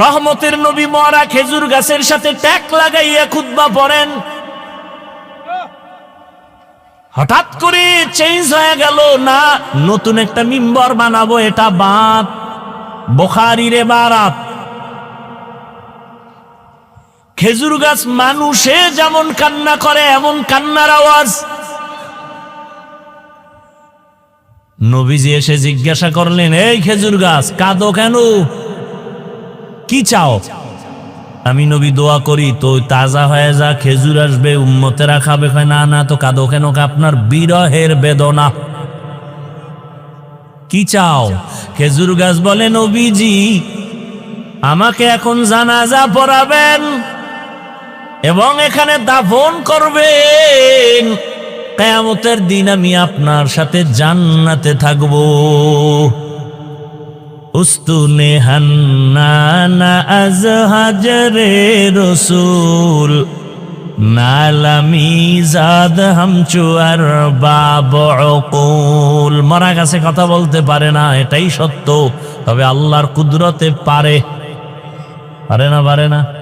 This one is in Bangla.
রহমতের নবী মরা খেজুর গাছের সাথে ট্যাক লাগাইয়া খুতবা পড়েন। হঠাৎ করে চেঞ্জ হয়ে গেল, না, নতুন একটা মিম্বর বানাবো, এটা বাদ বোখারিরে বারাত খেজুর গাছ মানুষে যেমন কান্না করে, এমন কান্নার আওয়াজ। নবীজি এসে জিজ্ঞাসা করলেন, এই খেজুর গাছ, কাঁদো কেন? কি চাও? আমি নবী দোয়া করি তো তাজা হয়ে যা, খেজুর আসবে, উম্মতেরা খাবে। না না, তো কাঁদো কেন? আপনার বিরহের বেদনা। কি চাও? খেজুর গাছ বলে নবীজি, আমাকে এখন জানাজা পড়াবেন এবং এখানে দাফন করবেন। কেয়ামতের দিন আমি আপনার সাথে জান্নাতে থাকব। উস্তুনে হান্নানা আজ হাজরে রসুল। নালামি জাদ হামচু আর বাব অকুল মরা গাছে কথা বলতে পারে না, এটাই সত্য। তবে আল্লাহর কুদরতে পারে। পারে না পারে না।